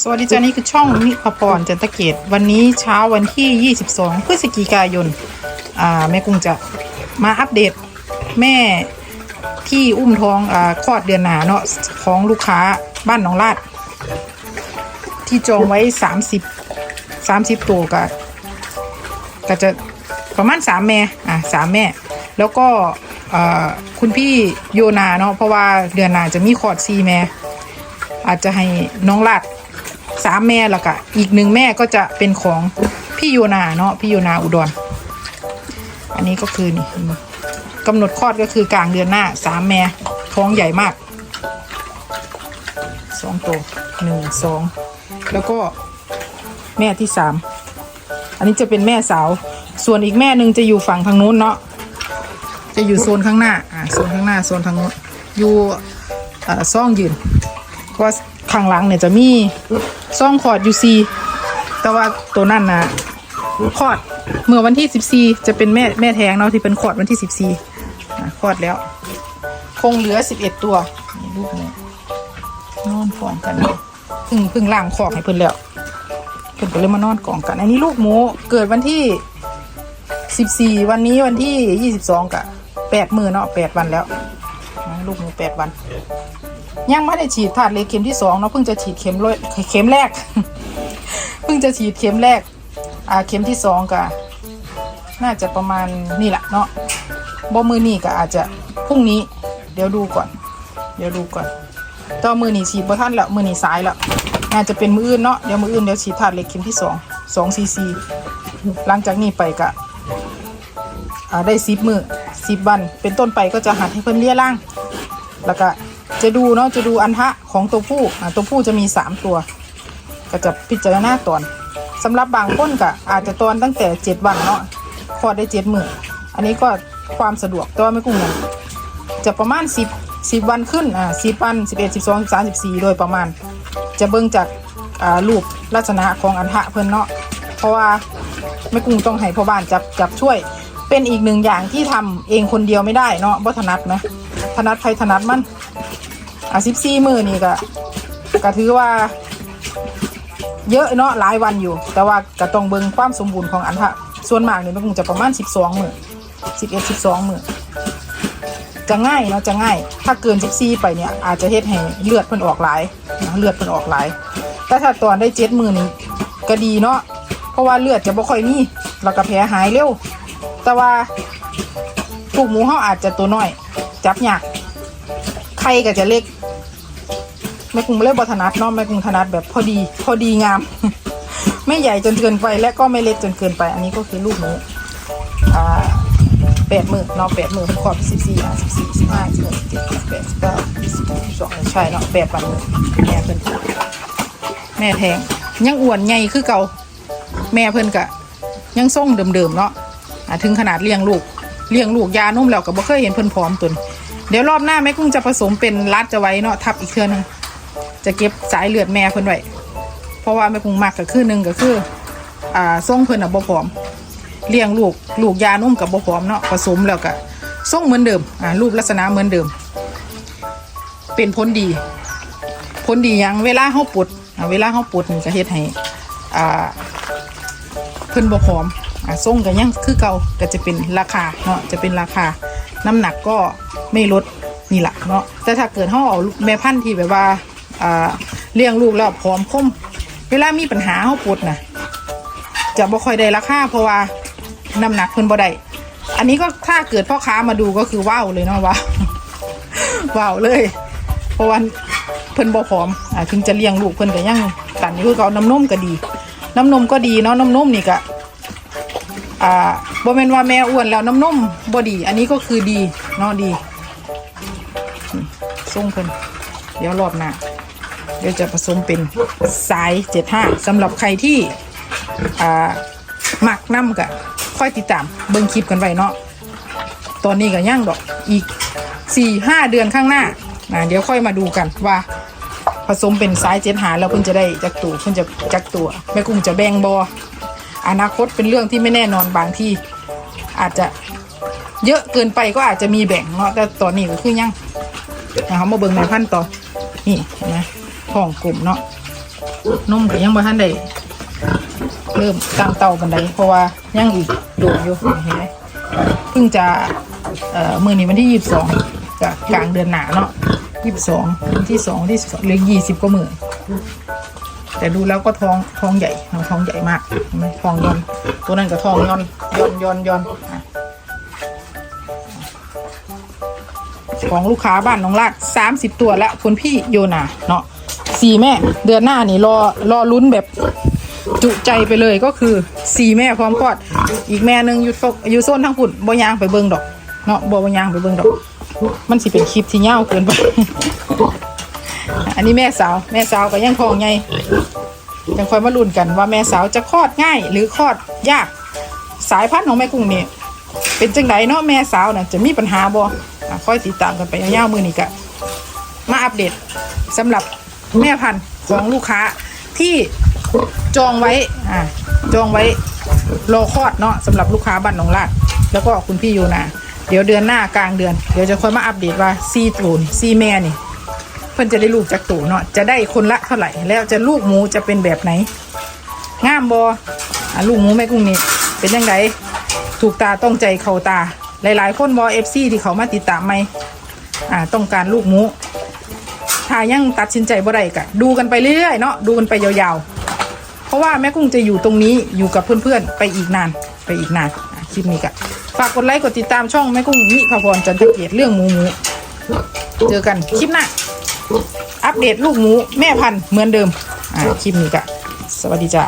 สวัสดีจ้านี่คือช่องนิพพรจันตะเกต วันนี้เช้าวันที่ 22 พฤศจิกายน อ่า แม่กุ้งจะมาอัปเดตแม่ที่อุ้มท้องอ่าคลอดเดือนหนาเนาะของลูกค้าบ้านหนองลาด ที่จองไว้ 30 30 ตัวก็ก็จะประมาณ 3 แม่อ่าสามแม่ แล้วก็คุณพี่โยนาเนาะเพราะว่าเดือนหนาจะมีคลอดซีแม่อาจจะให้น้องลาด สามแม่ล้วก็อีกหนึ่งแม่ก็จะเป็นของพี่โยนาเนาะพี่โยนาอุดร อันนี้ก็คือนี่กำหนดคลอดก็คือกลางเดือนหน้าสามแม่ท้องใหญ่มากสองตัวหนึ่งสองแล้วก็แม่ที่สามอันนี้จะเป็นแม่สาว ส่วนอีกแม่หนึ่งจะอยู่ฝั่งทางนู้นเนาะจะอยู่โซนข้างหน้าอ่าโซนข้างหน้าโซนทางนู้นอยู่อ่าซ่องยืนว่า ข้างหลังเนี่ยจะมีซองคอร์ดยูซีแต่ว่าตัวนั่นนะคอดเมื่อวันที่ 14 จะเป็นแม่แม่แท้งเนาะที่เป็นคอดวันที่ 14อ่คอดแล้ว คงเหลือ 11 ตัวนี่ลูกเนี่ยนอนกองกันพึ่งพึ่งล่างคอกให้เพิ่นแล้วเพิ่นก็เลยมานอนกองกัน อันนี้ลูกหมูเกิดวันที่ 14 วันนี้วันที่ 22กะ8มือเนาะ8วันแล้วลูกหมู8วัน ยังไม่ได้ฉีดถาดเลยเข็มที่สองเนาะเพิ่งจะฉีดเข็มแรกเข็มแรก เพิ่งจะฉีดเข็มแรก อ่าเข็มที่สองก็น่าจะประมาณนี่แหละเนาะบ่มือนี่ก็อาจจะพรุ่งนี้ เดี๋ยวดูก่อน เดี๋ยวดูก่อนต่อมือนี่ฉีดบ่ทันแล้วมือนี่สายแล้วน่าจะเป็นมืออื่นเนาะเดี๋ยวมืออื่นเดี๋ยวฉีดถาดเล็กเข็มที่สองสองซีซีหลังจากนี้ไปก็ได้สิบมือสิบวันเป็นต้นไปก็จะหัดให้เพิ่นเลี้ยร่าง แล้วก็ จะดูเนาะจะดูอันทะของตัวผู้ตัวผู้จะมีสามตัว ก็จะพิจารณาตอนสำหรับบางคนก็อาจจะตอนตั้งแต่เจ็ดวันเนาะคลอดได้เจ็ดหมื่นอันนี้ก็ความสะดวกแต่ว่าไม่กุ้งนจะประมาณสิบสิบวันขึ้นอ่าสิบวันสิบเอ็ดสิบสองสิบสามสิบสี่โดยประมาณ จะเบิ่งจากอ่ารูปลักษณะของอันทะเพิ่นเนาะเพราะว่าไม่กุ้งต้องให้พ่อบ้านจับจับช่วยเป็นอีกหนึ่งอย่างที่ทำเองคนเดียวไม่ได้เนาะบ่ถนัดไหมถนัดใครถนัดมัน อะสิบสี่มือนี่ก็ก็ถือว่า เยอะเนาะหลายวันอยู่ แต่ว่าก็ต้องเบิ่งความสมบูรณ์ของอันทะส่วนมากเนี่ยมันคงจะประมาณสิบสองมือสิบเอ็ดสิบสองมือจะง่ายเนาะจะง่าย ถ้าเกินสิบสี่ไปเนี่ย อาจจะเฮ็ดให้เลือดเพิ่นออกหลายนะเลือดเพิ่นออกหลายแต่ถ้าตอนได้เจ็ดมือนี่ก็ดีเนาะเพราะว่าเลือดจะบ่ค่อยมีแล้วก็แผลหายเร็วแต่ว่าลูกหมูเขาอาจจะตัวน้อย จับยากไข่ก็จะเล็ก แม่กุ้งเล็กบัถนัดเนาะแม่กุ้งถนัดแบบพอดี พอดีงาม ไม่ใหญ่จนเกินไปและก็ไม่เล็กจนเกินไป อันนี้ก็คือลูกหมูอ่าแปดหมื่นเนาะแปดหมื่นขอบสิบสี่อะสิบสี่สิบห้าสิบหกสิบเจ็ดสิบแปดสิบเก้าสิบสองใช่เนาะแปดปันหมื่นแม่เพิ่นแม่แทงยังอ้วนใหญ่คือเก่าแม่เพิ่นกะ ยังทรงเดิมๆเนาะถึงขนาดเลี้ยงลูกเลี้ยงลูกยานุ่มแล้วก็บ่เคยเห็นเพิ่นผอมตุนเดี๋ยวรอบหน้าแม่กุ้งจะผสมเป็นรัดจะไว้เนาะทับอีกเทื่อนึง จะเก็บสายเลือดแม่เพิ่นไว้เพราะว่าแม่กุ้งมักก็คือหนึ่งก็คืออ่าทรงเพิ่นอะบ่ผอมเลี้ยงลูกลูกยานุ่มกับบ่ผอมเนาะผสมแล้วก็ทรงเหมือนเดิมอ่ารูปลักษณะเหมือนเดิม เป็นผลดีผลดียังเวลาเฮาปลดอ่าเวลาเฮาปลดนี่ก็เฮ็ดให้อ่าเพิ่นบ่ผอมอะส่งก็ยังคือเก่าก็จะเป็นราคาเนาะจะเป็นราคาน้ำหนักก็ไม่ลดนี่แหละเนาะแต่ถ้าเกิดเฮาเอาแม่พันธุ์ที่แบบว่า อ่าเลี้ยงลูกแล้วผอมคมเวลามีปัญหาเฮาปวดนะจะบ่ค่อยได้ราคาเพราะว่าน้ำหนักเพิ่นบ่ได้อันนี้ก็ถ้าเกิดพ่อค้ามาดูก็คือว้าวเลยเนาะว้าวว้าวเลยเพราะว่าเพิ่นบ่ผอมอ่าถึงจะเลี้ยงลูกเพิ่นก็ยังตันอยู่คือเขาน้ำนมก็ดี น้ำนมก็ดีเนาะน้ำนมนี่ก็อ่าบ่แม่นว่าแม่อ้วนแล้วน้ำนมบ่ดี อันนี้ก็คือดีเนาะดีส่งเพิ่นเดี๋ยวรอบหน้า เดี๋ยวจะผสมเป็นสายเจ็ดห้าสำหรับใครที่อ่าหมักน้ำกะค่อยติดตามเบิ่งคลิปกันไว้เนาะตอนนี้ก็ย่างดอกอีกสี่ห้าเดือนข้างหน้านะเดี๋ยวค่อยมาดูกันว่า ผสมเป็นสายเจ็ดหาแล้วเพิ่นจะได้จักตัวเพิ่นจะจักตัวแม่กุ้งจะแบ่งบออนาคตเป็นเรื่องที่ไม่แน่นอนบางที่อาจจะเยอะเกินไปก็อาจจะมีแบ่งเนาะแต่ตอนนี้ก็คือยังนะครับมาเบิ่งในพันต่อนี่เห็นไหม ท้องกลุ่มเนาะนมก็ยังบ่ทันได้เริ่มตั้งเตากันไดเพราะว่ายังอีกโดดอยู่เห็นไหมเพิ่งจะเอ่อมือนี้วันที่22ก็กลางเดือนหนาเนาะ22วันที่2วันที่12เหลือ20กว่ามือแต่ดูแล้วก็ท้องท้องใหญ่ท้องใหญ่มากเห็นไหมท้องย้อนตัวนั้นก็ท้องย้อนย้อนย้อนยอนของลูกค้าบ้านน้องลาดสามสิบตัวแล้วคุณพี่โยนาเนาะ สี่แม่ เดือนหน้านี่รอรอลุ้นแบบจุใจไปเลยก็คือสี่แม่พร้อมคลอด อีกแม่หนึ่งอยู่โซอยู่โซนทั้งฝุ่นบ่ยางไปเบิงดอกเนาะบ่บ่ยางไปเบิงดอก มันสิเป็นคลิปที่ยาเกินไป อันนี้แม่สาว แม่สาวก็ยังท้องไงยังคอยมาลุ้นกันว่าแม่สาวจะคลอดง่าย หรือคลอดยากสายพันธุ์ของแม่กุ้งนี่เป็นจังไดเนาะแม่สาวน่ะจะมีปัญหาบ่อะค่อยติดตามกันไปยาวๆมือนี้กะมาอัปเดตสำหรับ แม่พันธุ์ของลูกค้าที่จองไว้อ่าจองไว้รอคลอดเนาะสำหรับลูกค้าบ้านหนองลาดแล้วก็คุณพี่ยูนาเดี๋ยวเดือนหน้ากลางเดือน เดี๋ยวจะค่อยมาอัปเดตว่าซีตูนซีแม่นี่ เพิ่อนจะได้ลูกจากตูเนาะจะได้คนละเท่าไหร่ แล้วจะลูกหมูจะเป็นแบบไหนงามบอะลูกหมูแม่กุ้งนี่เป็นยังไงถูกตาต้องใจเขาตา หลาย ๆ คนบอเอฟซีที่เขามาติดตามไหมอ่าต้องการลูกหมู ถ้ายังตัดสินใจบ่ได้กะดูกันไปเรื่อยๆเนาะดูกันไปยาวๆ เพราะว่าแม่กุ้งจะอยู่ตรงนี้อยู่กับเพื่อนๆ ไปอีกนานไปอีกนานคลิปนี้กะฝากกดไลค์กดติดตามช่องแม่กุ้งมิพพรจันทเกียรเรื่องหมูหมูเจอกันคลิปหน้าอัปเดตลูกหมูแม่พันธุ์เหมือนเดิมอ่าคลิปนี้กะสวัสดีจ้า